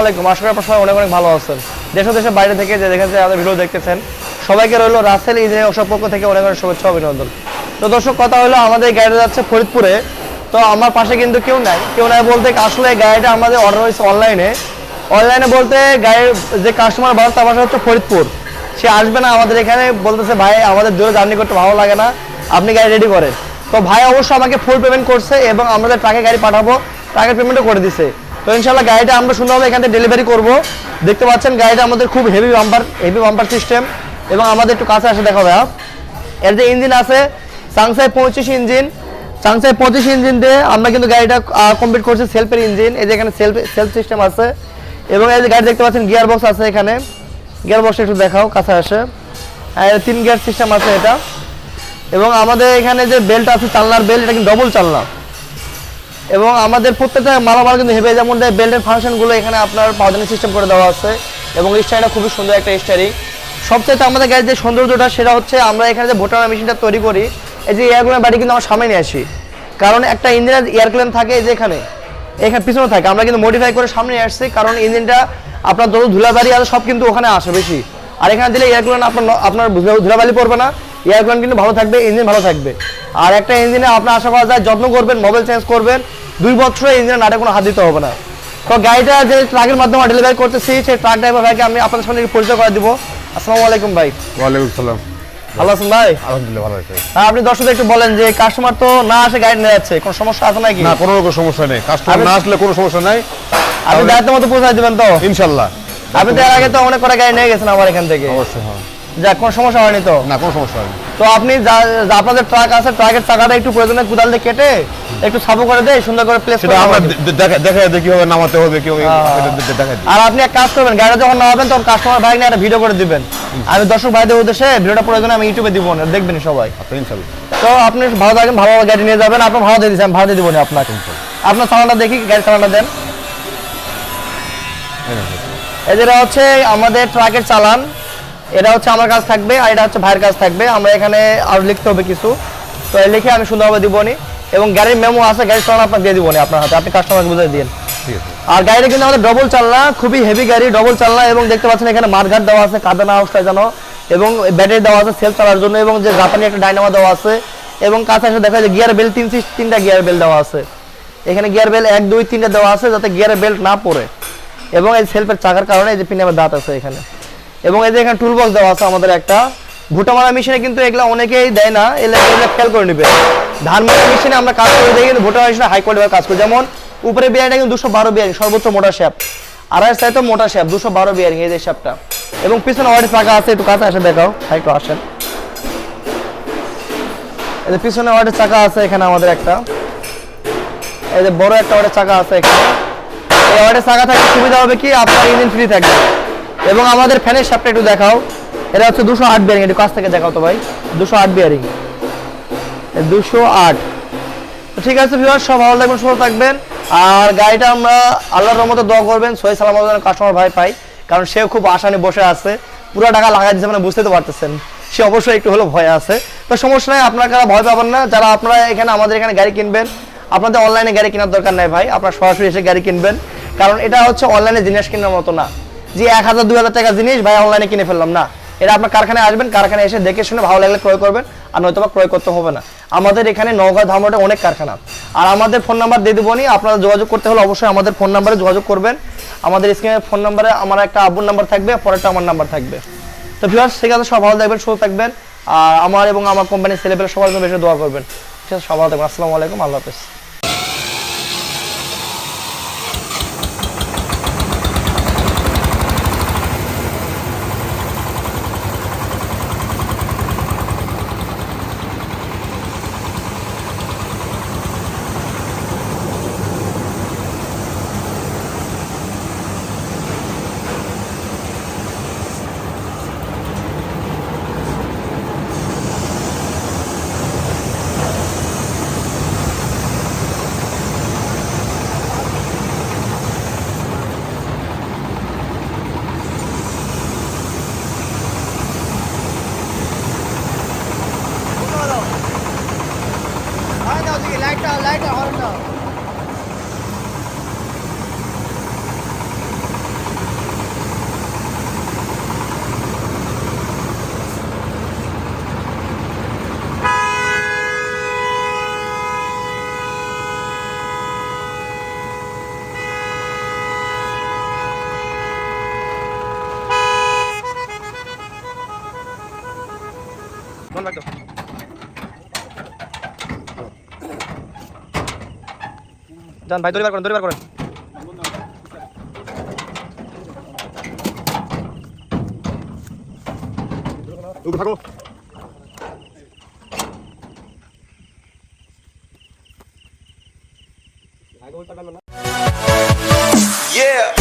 আলাইকুম। অনেক বাইরে থেকে আমাদের ভিডিও সবাইকে পক্ষ থেকে অনেক অভিনন্দন। তো কথা আমাদের গাড়িটা যাচ্ছে ফরিদপুরে। তো আমার পাশে কিন্তু কেউ নাই। কেউ নাই বলতে আসলে গাড়িটা আমাদের অর্ডার হয়েছে অনলাইনে অনলাইনে বলতে গাড়ির যে কাস্টমার ভালো তার বাসা হচ্ছে ফরিদপুর। সে আসবে না আমাদের এখানে, বলতেছে, ভাই, আমাদের দূরে জার্নি করতে ভালো লাগে না। আপনি গাড়ি রেডি করেন। তো ভাই অবশ্য আমাকে ফুল পেমেন্ট করছে এবং আমাদের ট্রাকে গাড়ি পাঠাবো ট্রাকের পেমেন্টও করে দিছে। তো ইনশাল্লাহ গাড়িটা আমরা সুন্দরভাবে এখান থেকে ডেলিভারি করব। দেখতে পাচ্ছেন গাড়িটা আমাদের খুব heavy bumper heavy bumper system এবং আমাদের একটু কাছে আসে দেখা ভাইয়া। এর যে ইঞ্জিন আছে সাংসাই পঁচিশ ইঞ্জিন সাংসাই পঁচিশ ইঞ্জিন দিয়ে আমরা কিন্তু গাড়িটা কমপ্লিট করছি সেলফের ইঞ্জিন এই যে এখানে সেলফ সেলফ সিস্টেম আছে এবং এই যে গাড়ি দেখতে পাচ্ছেন গিয়ার বক্স আছে এখানে। গিয়ার বক্সটা একটু দেখাও, কাছে আসে। তিন গিয়ার সিস্টেম আছে এটা। এবং আমাদের এখানে যে বেল্ট আছে, চালনার বেল্ট এটা কিন্তু ডবল চালনা। এবং আমাদের প্রত্যেকটা মালামাল কিন্তু হেভি যেমন বেল্টের ফাংশনগুলো এখানে আপনার পাউডারিং সিস্টেম করে দেওয়া আছে এবং স্টাইলটা খুবই সুন্দর একটা স্টাইরিং সবচেয়ে আমাদের গাড়ির যে সৌন্দর্যটা সেটা হচ্ছে আমরা এখানে যে ভোটার মেশিনটা তৈরি করি, এই যে এয়ারগুলোর বাড়ি কিন্তু আমরা সামনে নিয়ে আসি। কারণ একটা ইঞ্জিনের এয়ার ক্লেম থাকে এই যে এখানে এখানে পিছনে থাকে, আমরা কিন্তু মডিফাই করে সামনে আসছি কারণ ইঞ্জিনটা আপনার যত ধুলাবাড়ি আছে সব কিন্তু ওখানে আসে বেশি। আর এখানে দিলে এয়ার কুলান আপনার আপনার ধুলা- ধুলাবালি পড়বে না। এয়ার কুলান কিন্তু ভালো থাকবে ইঞ্জিন ভালো থাকবে। আর একটা ইঞ্জিনে আপনার আশা করা যায় যত্ন করবেন মোবাইল চেঞ্জ করবেন দুই বছরে ইঞ্জিনের নাটে কোনো হাত দিতে হবে না। তো গাড়িটা যে ট্রাকের মাধ্যমে ডেলিভারি করতেছি সেই ট্রাক ড্রাইভার ভাইকে আমি সঙ্গে একটু পরিচয় করে দিব। আসসালামু আলাইকুম ভাই। ওয়ালাইকুম সালাম। ভালো আছেন ভাই? আলহামদুলিল্লাহ ভালো আছে। হ্যাঁ, আপনি দর্শকদের একটু বলেন যে কাস্টমার তো না আসে গাড়ি নিয়ে যাচ্ছে কোনো সমস্যা আছে নাকি? না কোনো রকম সমস্যা নেই। কাস্টমার না আসলে কোনো সমস্যা নাই। আপনি দায়িত্ব মতো পৌঁছায় দিবেন তো? ইনশাল্লাহ। আপনি তো এর আগে তো অনেক করে গাড়ি নিয়ে গেছেন আমার এখান থেকে। অবশ্যই হ্যাঁ। যাক কোনো সমস্যা হয়নি তো? না কোনো সমস্যা নেই তো আপনি যা- যা আপনাদের ট্রাক আছে ট্রাকের চাকাটা একটু প্রয়োজনে কুদাল দিয়ে কেটে একটু সাবু করে দেয় সুন্দর করে প্লেস সেটা আমরা দেখা দেখা যাবে কীভাবে নামাতে হবে কীভাবে হ্যাঁ। আর আপনি এক কাজ করবেন গাড়িটা যখন নামাবেন তখন কাস্টমার ভাই নিয়ে একটা ভিডিও করে দিবেন। আমি দর্শক ভাইদের উদ্দেশ্যে ভিডিওটা প্রয়োজনে আমি ইউটিউবে দিব না দেখবেন সবাই। আচ্ছা তো আপনি ভালো থাকেন ভালো ভালো গাড়ি নিয়ে যাবেন আপনার ভালো দিয়ে দিচ্ছেন ভালো দিয়ে দিব না আপনাকে। আপনার চালানটা দেখি গাড়ি চালানটা দেন। এদের হচ্ছে আমাদের ট্রাকের চালান। এটা হচ্ছে আমার কাছে থাকবে আর এটা হচ্ছে ভাইয়ের কাজ থাকবে। আমরা এখানে আর লিখতে হবে কিছু। তো লিখে আমি সুন্দরভাবে দিবনি এবং গাড়ির মেমো আছে গাড়ির চালান আপনাকে দিয়ে দিবনি আপনার হাতে। আপনি কাস্টমারকে বুঝিয়ে দিন আর গাড়িটা কিন্তু আমাদের ডবল চালনা খুবই হেভি গাড়ি ডবল চালনা এবং দেখতে পাচ্ছেন এখানে মার্ঘাট দেওয়া আছে কাদানা হাউসটা জানো এবং ব্যাটারি দেওয়া আছে সেলফ চালার জন্য এবং যে জাপানি একটা ডাইনামা দেওয়া আছে। এবং কাছে এসে দেখা যায় গিয়ার বেল তিন তিনটা গিয়ার বেল দেওয়া আছে। এখানে গিয়ার বেল এক দুই তিনটা দেওয়া আছে যাতে গিয়ারের বেল্ট না পড়ে। এবং এই সেলফের চাকার কারণে এই যে পিনের দাঁত আছে এখানে। এবং এই যে এখানে টুল বক্স দেওয়া আছে আমাদের একটা ভুটা মারা মেশিনে কিন্তু এগুলো অনেকেই দেয় না এগুলো খেয়াল করে নেবে। ধান মারা মেশিনে আমরা কাজ করে দিই কিন্তু ভুটা মেশিনে হাই কোয়ালিটির কাজ করি। যেমন, উপরে বিয়ারিংটা কিন্তু দুশো বারো বিয়ারিং সর্বোচ্চ মোটা শ্যাপ আড়াই সাইতে মোটা শ্যাপ দুশো বারো বিয়ারিং এই যে শ্যাপটা এবং পিছনে অয়ের চাকা আছে, একটু কাছে আসে দেখাও, হাই একটু আসেন। এই পিছনে অয়ের চাকা আছে এখানে আমাদের একটা। এই যে বড় একটা অয়ের চাকা আছে এখানে। এই অয়ের চাকা থাকলে সুবিধা হবে কি? আপনার ইঞ্জিন ফ্রি থাকবে। এবং আমাদের ফ্যানের শ্যাপটা একটু দেখাও। এটা হচ্ছে দুশো আট বিয়ারিং একটু কাছ থেকে দেখাও তো ভাই। দুশো আট বিয়ারিং দুশো আট। ঠিক আছে ভিউয়ার সব ভালো থাকবেন, সুস্থ থাকবেন। আর গাড়িটা আমরা আল্লাহর রহমতে দোয়া করবেন, সহি সালামত যেন কাস্টমার ভাই পাই কারণ সেও খুব আশা নিয়ে বসে আছে। পুরো টাকা লাগাই দিচ্ছে মানে বুঝতে তো পারতেছেন। সে অবশ্যই একটু হলেও ভয় আছে। তো সমস্যা নাই, আপনারা ভয় পাবেন না, যারা আপনারা এখানে, আমাদের এখানে গাড়ি কিনবেন, আপনাদের অনলাইনে গাড়ি কেনার দরকার নাই ভাই। আপনারা সরাসরি এসে গাড়ি কিনবেন। কারণ এটা হচ্ছে অনলাইনে জিনিস কেনার মতো না। যে এক হাজার, দুই হাজার টাকা জিনিস ভাই অনলাইনে কিনে ফেললাম, না। এটা আপনার কারখানায় আসবেন, কারখানায় এসে দেখে শুনে ভালো লাগলে ক্রয় করবেন, আর নয়তো বা ক্রয় করতে হবে না। আমাদের এখানে নওগাঁ, ধামরাটে অনেক কারখানা। আর আমাদের ফোন নাম্বার দিয়ে দেবো আপনারা যোগাযোগ করতে হলে অবশ্যই আমাদের ফোন নাম্বারে যোগাযোগ করবেন। আমাদের স্ক্রিনের ফোন নাম্বারে আমার একটা আব্বুর নাম্বার থাকবে, পরেরটা আমার নাম্বার থাকবে। তো ভিউয়ার্স ঠিক আছে সব ভালো থাকবেন, সুস্থ থাকবেন। আর আমার এবং আমার কোম্পানির ছেলেপেলে সবার জন্য বেশি দোয়া করবেন। ঠিক আছে সব ভালো থাকবেন। আসসালামু আলাইকুম, আল্লাহ হাফেজ। লাইটটা লাইটটা হর্নটা Contact. যান ভাই দড়িবার করেন দড়িবার করেন Yeah!